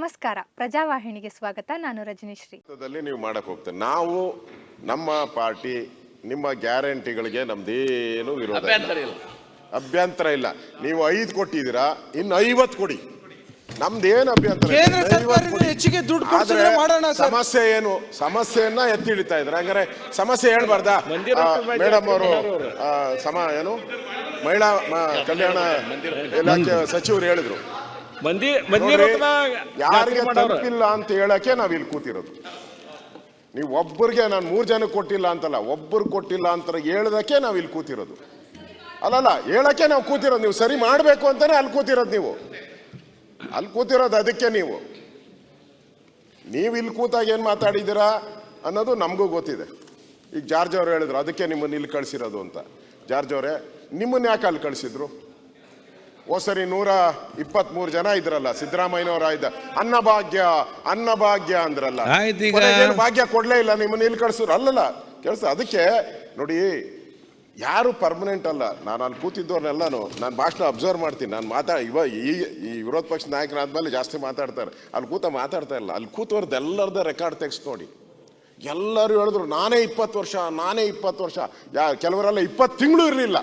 ನಮಸ್ಕಾರ. ಪ್ರಜಾವಾಹಿನಿಗೆ ಸ್ವಾಗತ. ನಾನು ರಜನೀಶ್ರೀ. ನೀವು ಮಾಡಕ್ ಹೋಗ್ತೇನೆ. ನಾವು ನಮ್ಮ ಪಾರ್ಟಿ ನಿಮ್ಮ ಗ್ಯಾರಂಟಿಗಳಿಗೆ ನಮ್ದೇನು ವಿರೋಧ ಇಲ್ಲ. ಅಭ್ಯಂತರ ಇಲ್ಲ. ಅಭ್ಯಂತರ ಇಲ್ಲ. ನೀವು ಐದು ಕೊಟ್ಟಿದ್ದೀರಾ ಇನ್ನು ಐವತ್ತು ಕೊಡಿ. ನಮ್ದೇನು ಅಭ್ಯಂತರ ಇಲ್ಲ. ಕೇಂದ್ರ ಐವತ್ತು ಸರ್ಕಾರದಿಂದ ಕೊಡಿ. ಹೆಚ್ಚಿಗೆ ದುಡ್ಡು ಆದ್ರೆ ಮಾಡೋಣ ಸರ್. ಸಮಸ್ಯೆ ಏನು? ಸಮಸ್ಯೆಯನ್ನ ಎತ್ತಿ ಹಿಡಿತಾ ಇದ್ರೆ ಹಂಗಾರೆ ಸಮಸ್ಯೆ ಹೇಳ್ಬಾರ್ದಾ? ಮೇಡಮ್ ಅವರು. ಸಮ ಏನು? ಮಹಿಳಾ ಮ- ಕಲ್ಯಾಣ ಇಲಾಖೆ ಸಚಿವರು ಹೇಳಿದ್ರು. ಮಂದಿ ಮಂದಿ ಯಾರಿಗೆ ತಪ್ಪಿಲ್ಲ ತಲುಪಿಲ್ಲ ಅಂತ ಹೇಳಕ್ಕೆ ನಾವ್ ಇಲ್ಲಿ ಕೂತಿರೋದು. ನೀವು ಒಬ್ಬರಿಗೆ ನಾನು ಮೂರ್ ಜನಕ್ಕೆ ಕೊಟ್ಟಿಲ್ಲ ಅಂತಲ್ಲ ಒಬ್ಬರು ಕೊಟ್ಟಿಲ್ಲ ಅಂತ ಹೇಳ್ದಕ್ಕೆ ನಾವ್ ಇಲ್ಲಿ ಕೂತಿರೋದು. ಅಲ್ಲಲ್ಲ ಹೇಳಕ್ಕೆ ನಾವು ಕೂತಿರೋದು ನೀವು ಸರಿ ಮಾಡ್ಬೇಕು ಅಂತಾನೆ ಅಲ್ಲಿ ಕೂತಿರೋದು ನೀವು. ಅಲ್ಲಿ ಕೂತಿರೋದು ಅದಕ್ಕೆ ನೀವು. ನೀವು ಇಲ್ಲಿ ಕೂತಾಗ ಏನ್ ಮಾತಾಡಿದ್ದೀರಾ ಅನ್ನೋದು ನಮಗೂ ಗೊತ್ತಿದೆ. ಈಗ ಜಾರ್ಜ್ ಅವ್ರು ಹೇಳಿದ್ರು ಅದಕ್ಕೆ ನಿಮ್ಮನ್ನ ಇಲ್ಲಿ ಕಳ್ಸಿರೋದು ಅಂತ. ಜಾರ್ಜ್ ಅವರೇ ನಿಮ್ಮನ್ನ ಯಾಕೆ ಅಲ್ಲಿ ಕಳ್ಸಿದ್ರು? ಸರಿ ನೂರ ಇಪ್ಪತ್ಮೂರು ಜನ ಇದ್ರಲ್ಲ ಸಿದ್ದರಾಮಯ್ಯನವರ ಇದ್ದ ಅನ್ನಭಾಗ್ಯ ಅನ್ನಭಾಗ್ಯ ಅಂದ್ರಲ್ಲ. ಕೊನೆಗೇನು ಭಾಗ್ಯ ಕೊಡ್ಲೇ ಇಲ್ಲ ನಿಮ್ಮನ್ನ ಇಲ್ಲಿ ಕಳ್ಸೋರು. ಅಲ್ಲಲ್ಲ ಕೆಲಸ ಅದಕ್ಕೆ ನೋಡಿ ಯಾರು ಪರ್ಮನೆಂಟ್ ಅಲ್ಲ. ನಾನು ಅಲ್ಲಿ ಕೂತಿದ್ದವ್ರನ್ನೆಲ್ಲಾನು ನಾನು ಭಾಷಣ ಅಬ್ಸರ್ವ್ ಮಾಡ್ತೀನಿ. ನಾನು ಮಾತಾ ಇವ ಈ ಈ ವಿರೋಧ ಪಕ್ಷ ನಾಯಕರಾದ್ಮೇಲೆ ಜಾಸ್ತಿ ಮಾತಾಡ್ತಾರೆ. ಅಲ್ಲಿ ಕೂತ ಮಾತಾಡ್ತಾ ಇಲ್ಲ. ಅಲ್ಲಿ ಕೂತವ್ರದ್ದು ಎಲ್ಲರದ ರೆಕಾರ್ಡ್ ತೆಗೆಸ್ ನೋಡಿ. ಎಲ್ಲರೂ ಹೇಳಿದ್ರು ನಾನೇ ಇಪ್ಪತ್ತು ವರ್ಷ ನಾನೇ ಇಪ್ಪತ್ತು ವರ್ಷ. ಯಾ ಕೆಲವರೆಲ್ಲ ಇಪ್ಪತ್ತು ತಿಂಗಳು ಇರಲಿಲ್ಲ.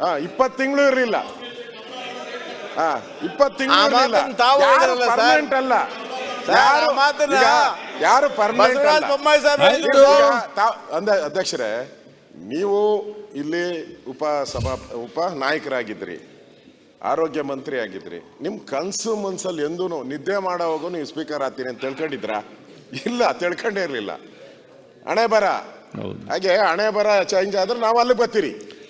ಹಾಂ ಇಪ್ಪತ್ತು ತಿಂಗಳು ಇರಲಿಲ್ಲ ಹಾ ಇಪ್ಪತ್ತು ತಿಂಗಳು ಆ ಇರಲಿಲ್ಲ ಮಾತನ್ನ ತಾವು ಹೇಳಿದ್ರಲ್ಲ ಸರ್. ಅಲ್ಲ. ಯಾರು ಮಾತನ್ನ? ಯಾರು ಪರ್ಮನೆಂಟ್ ಅಲ್ಲ. ಅಂದ ಅಧ್ಯಕ್ಷರೇ ನೀವು ಇಲ್ಲಿ ಉಪ ಸಭಾ ಉಪ ನಾಯಕರಾಗಿದ್ರಿ ಆರೋಗ್ಯ ಮಂತ್ರಿ ಆಗಿದ್ರಿ. ನಿಮ್ ಕನಸು ಮನ್ಸಲ್ಲಿ ಎಂದೂ ನಿದ್ದೆ ಮಾಡೋವಾಗ ನೀವು ಸ್ಪೀಕರ್ ಆಗ್ತೀನಿ ಅಂತ ತಿಳ್ಕೊಂಡಿದ್ರಾ? ಇಲ್ಲ ತಿಳ್ಕೊಂಡೇ ಇರ್ಲಿಲ್ಲ ಹಣೆ ಬರ. ಹೌದು. ಹಾಗೆ ಹಣೆ ಬರ ಚೇಂಜ್ ಆದ್ರೆ ನಾವು ಅಲ್ಲಿಗೆ ಬರ್ತೀರಿ.